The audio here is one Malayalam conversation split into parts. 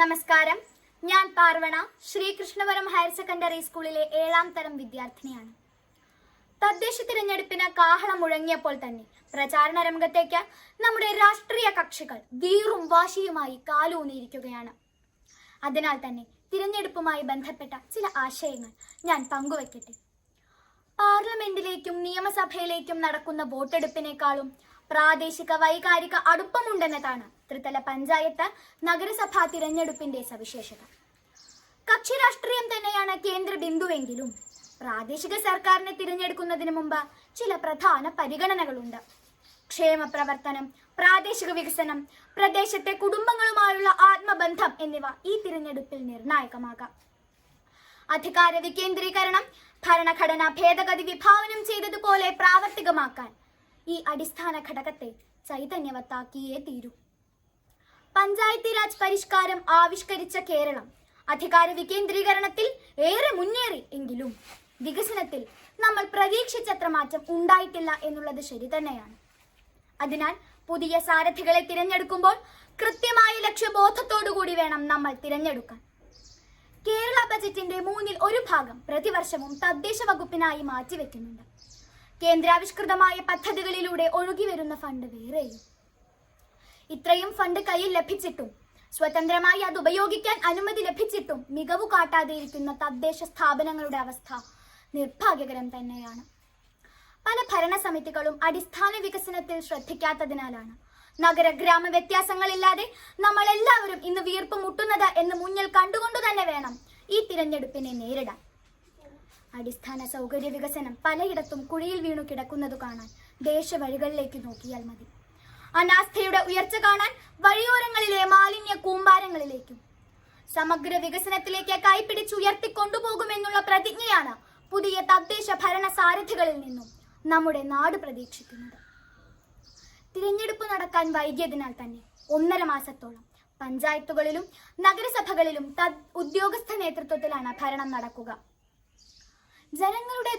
നമസ്കാരം. ഞാൻ പാർവണ ശ്രീകൃഷ്ണപുരം ഹയർ സെക്കൻഡറി സ്കൂളിലെ ഏഴാം തരം വിദ്യാർത്ഥിനിയാണ്. തദ്ദേശ തിരഞ്ഞെടുപ്പിന് കാഹളം മുഴങ്ങിയപ്പോൾ തന്നെ പ്രചാരണ രംഗത്തേക്ക് നമ്മുടെ രാഷ്ട്രീയ കക്ഷികൾ വീറും വാശിയുമായി കാലൂന്നിയിരിക്കുകയാണ്. അതിനാൽ തന്നെ തിരഞ്ഞെടുപ്പുമായി ബന്ധപ്പെട്ട ചില ആശയങ്ങൾ ഞാൻ പങ്കുവയ്ക്കട്ടെ പാർലമെന്റിലേക്കും നിയമസഭയിലേക്കും നടക്കുന്ന വോട്ടെടുപ്പിനേക്കാളും പ്രാദേശിക വൈകാരിക അടുപ്പമുണ്ടെന്നതാണ് ത്രിതല പഞ്ചായത്ത് നഗരസഭാ തിരഞ്ഞെടുപ്പിന്റെ സവിശേഷത. കക്ഷി രാഷ്ട്രീയം തന്നെയാണ് കേന്ദ്ര ബിന്ദുവെങ്കിലും പ്രാദേശിക സർക്കാരിനെ തിരഞ്ഞെടുക്കുന്നതിന് മുമ്പ് ചില പ്രധാന പരിഗണനകളുണ്ട്. ക്ഷേമ പ്രവർത്തനം പ്രാദേശിക വികസനം പ്രദേശത്തെ കുടുംബങ്ങളുമായുള്ള ആത്മബന്ധം എന്നിവ ഈ തിരഞ്ഞെടുപ്പിൽ നിർണായകമാകാം. അധികാര വികേന്ദ്രീകരണം ഭരണഘടന ഭേദഗതി വിഭാവനം ചെയ്തതുപോലെ പ്രാവർത്തികമാക്കാൻ ഈ അടിസ്ഥാന ഘടകത്തെ ചൈതന്യവത്താക്കിയേ തീരൂ. പഞ്ചായത്തി രാജ് പരിഷ്കാരം ആവിഷ്കരിച്ച കേരളം അധികാര വികേന്ദ്രീകരണത്തിൽ ഏറെ മുന്നേറി എങ്കിലും വികസനത്തിൽ നമ്മൾ പ്രതീക്ഷിച്ചത്ര മാറ്റം ഉണ്ടായിട്ടില്ല എന്നുള്ളത് ശരി തന്നെയാണ്. അതിനാൽ പുതിയ സാരഥികളെ തിരഞ്ഞെടുക്കുമ്പോൾ കൃത്യമായ ലക്ഷ്യബോധത്തോടുകൂടി വേണം നമ്മൾ തിരഞ്ഞെടുക്കാൻ. കേരള ബജറ്റിന്റെ മൂന്നിൽ ഒരു ഭാഗം പ്രതിവർഷവും തദ്ദേശ വകുപ്പിനായി മാറ്റിവെക്കുന്നുണ്ട്. കേന്ദ്രാവിഷ്കൃതമായ പദ്ധതികളിലൂടെ ഒഴുകി വരുന്ന ഫണ്ട് വേറെ. ഇത്രയും ഫണ്ട് കയ്യിൽ ലഭിച്ചിട്ടും സ്വതന്ത്രമായി അത് ഉപയോഗിക്കാൻ അനുമതി ലഭിച്ചിട്ടും മികവ് കാട്ടാതെ ഇരിക്കുന്ന തദ്ദേശ സ്ഥാപനങ്ങളുടെ അവസ്ഥ നിർഭാഗ്യകരം തന്നെയാണ്. പല ഭരണസമിതികളും അടിസ്ഥാന വികസനത്തിൽ ശ്രദ്ധിക്കാത്തതിനാലാണ് നഗര ഗ്രാമ വ്യത്യാസങ്ങളില്ലാതെ നമ്മൾ എല്ലാവരും ഇന്ന് വീർപ്പ് മുട്ടുന്നത് എന്ന് മുന്നിൽ കണ്ടുകൊണ്ടു തന്നെ വേണം ഈ തിരഞ്ഞെടുപ്പിനെ നേരിടാൻ. അടിസ്ഥാന സൗകര്യ വികസനം പലയിടത്തും കുഴിയിൽ വീണു കിടക്കുന്നതു കാണാൻ ദേശവഴികളിലേക്ക് നോക്കിയാൽ മതി. അനാസ്ഥയുടെ ഉയർച്ച കാണാൻ വഴിയോരങ്ങളിലെ മാലിന്യ കൂമ്പാരങ്ങളിലേക്കും സമഗ്ര വികസനത്തിലേക്ക് കൈപിടിച്ചുയർത്തി കൊണ്ടുപോകുമെന്നുള്ള പ്രതിജ്ഞയാണ് പുതിയ തദ്ദേശ ഭരണ സാരഥികളിൽ നിന്നും നമ്മുടെ നാട് പ്രതീക്ഷിക്കുന്നത്. തിരഞ്ഞെടുപ്പ് നടക്കാൻ വൈകിയതിനാൽ തന്നെ ഒന്നര മാസത്തോളം പഞ്ചായത്തുകളിലും നഗരസഭകളിലും ഉദ്യോഗസ്ഥ നേതൃത്വത്തിലാണ് ഭരണം നടക്കുക.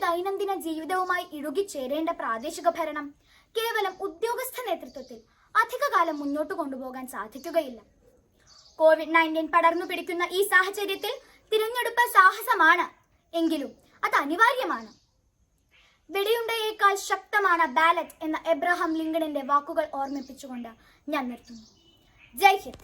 ദൈനംദിന ജീവിതവുമായി ഇഴുകിച്ചേരേണ്ട പ്രാദേശിക ഭരണം കേവലം ഉദ്യോഗസ്ഥ നേതൃത്വത്തിൽ അധികകാലം മുന്നോട്ട് കൊണ്ടുപോകാൻ സാധിക്കുകയില്ല. കോവിഡ് നയന്റീൻ പടർന്നു പിടിക്കുന്ന ഈ സാഹചര്യത്തിൽ തിരഞ്ഞെടുപ്പ് സാഹസമാണ് എങ്കിലും അത് അനിവാര്യമാണ്. വെടിയുണ്ടയേക്കാൾ ശക്തമാണ് ബാലറ്റ് എന്ന എബ്രഹാം ലിങ്കണിന്റെ വാക്കുകൾ ഓർമ്മിപ്പിച്ചുകൊണ്ട് ഞാൻ നിർത്തുന്നു. ജയ് ഹിന്ദ്.